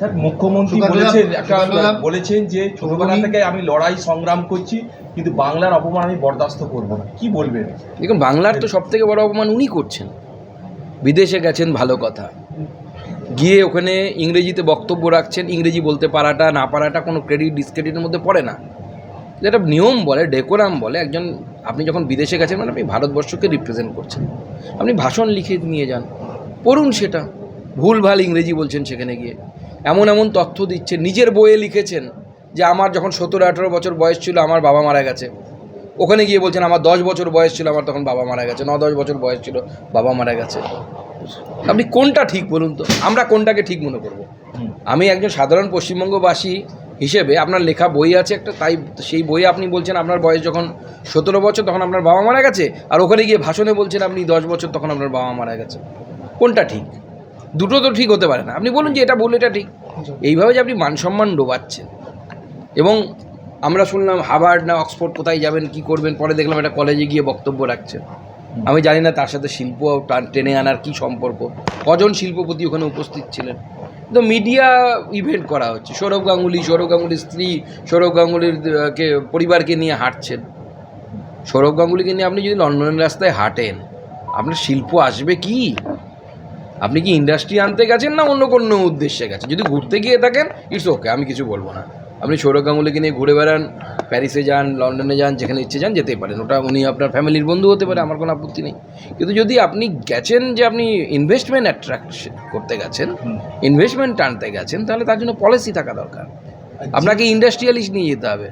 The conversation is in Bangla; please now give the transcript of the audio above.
স্যার মুখ্যমন্ত্রী বলেছেন একটা বলেছেন যে ছোটবেলা থেকে আমি লড়াই সংগ্রাম করছি কিন্তু বাংলার অপমান আমি বরদাস্ত করব না। কি বলবেন? দেখুন বাংলার তো সব থেকে বড় অপমান উনি করছেন। বিদেশে গেছেন ভালো কথা। গিয়ে ওখানে ইংরেজিতে বক্তব্য রাখছেন ইংরেজি বলতে পারাটা না পারাটা কোনো ক্রেডিট ডিসক্রেডিটের মধ্যে পড়ে না। যেটা নিয়ম বলে ডেকোরাম বলে একজন আপনি যখন বিদেশে গেছেন মানে আপনি ভারতবর্ষকে রিপ্রেজেন্ট করছেন। আপনি ভাষণ লিখে নিয়ে যান পড়ুন সেটা। ভুল ভালো ইংরেজি বলছেন সেখানে গিয়ে। এমন এমন তথ্য দিচ্ছে, নিজের বইয়ে লিখেছেন যে আমার যখন সতেরো আঠেরো বছর বয়স ছিল আমার বাবা মারা গেছে। ওখানে গিয়ে বলছেন, আমার দশ বছর বয়স ছিল, আমার তখন বাবা মারা গেছে। ন দশ বছর বয়স ছিল, বাবা মারা গেছে। আপনি কোনটা ঠিক বলুন তো? আমরা কোনটাকে ঠিক মনে করব? আমি একজন সাধারণ পশ্চিমবঙ্গবাসী হিসেবে আপনার লেখা বই আছে একটা, তাই সেই বইয়ে আপনি বলছেন আপনার বয়স যখন সতেরো বছর, তখন আপনার বাবা মারা গেছে? আর ওখানে গিয়ে ভাষণে বলছেন, আপনি দশ বছর, তখন আপনার বাবা মারা গেছে। কোনটা ঠিক? দুটো তো ঠিক হতে পারে না। আপনি বলুন যে এটা বললে এটা ঠিক। এইভাবে যে আপনি মানসম্মান ডোবাচ্ছেন। এবং আমরা শুনলাম হাভার্ড না অক্সফোর্ড কোথায় যাবেন, কি করবেন, পরে দেখলাম একটা কলেজে গিয়ে বক্তব্য রাখছেন। আমি জানি না তার সাথে শিল্প টেনে আনার কি সম্পর্ক। কজন শিল্পপতি ওখানে উপস্থিত ছিলেন? তো মিডিয়া ইভেন্ট করা হচ্ছে। সৌরভ গাঙ্গুলি, সৌরভ গাঙ্গুলির স্ত্রী, সৌরভ গাঙ্গুলির কে, পরিবারকে নিয়ে হাঁটছেন। সৌরভ গাঙ্গুলিকে নিয়ে আপনি যদি লন্ডনের রাস্তায় হাঁটেন, আপনার শিল্প আসবে কি? আপনি কি ইন্ডাস্ট্রি আনতে গেছেন না অন্য কোনো উদ্দেশ্যে গেছেন? যদি ঘুরতে গিয়ে থাকেন ইটস ওকে আমি কিছু বলব না। আপনি সৌরভ গাঙ্গুলিকে নিয়ে ঘুরে বেড়ান প্যারিসে যান লন্ডনে যান যেখানে ইচ্ছে যান যেতেই পারেন। ওটা উনি আপনার ফ্যামিলির বন্ধু হতে পারে আমার কোনো আপত্তি নেই। কিন্তু যদি আপনি গেছেন যে আপনি ইনভেস্টমেন্ট অ্যাট্রাক্ট করতে গেছেন ইনভেস্টমেন্ট টানতে গেছেন তাহলে তার জন্য পলিসি থাকা দরকার। আপনাকে ইন্ডাস্ট্রিয়ালিস্ট নিয়ে যেতে হবে।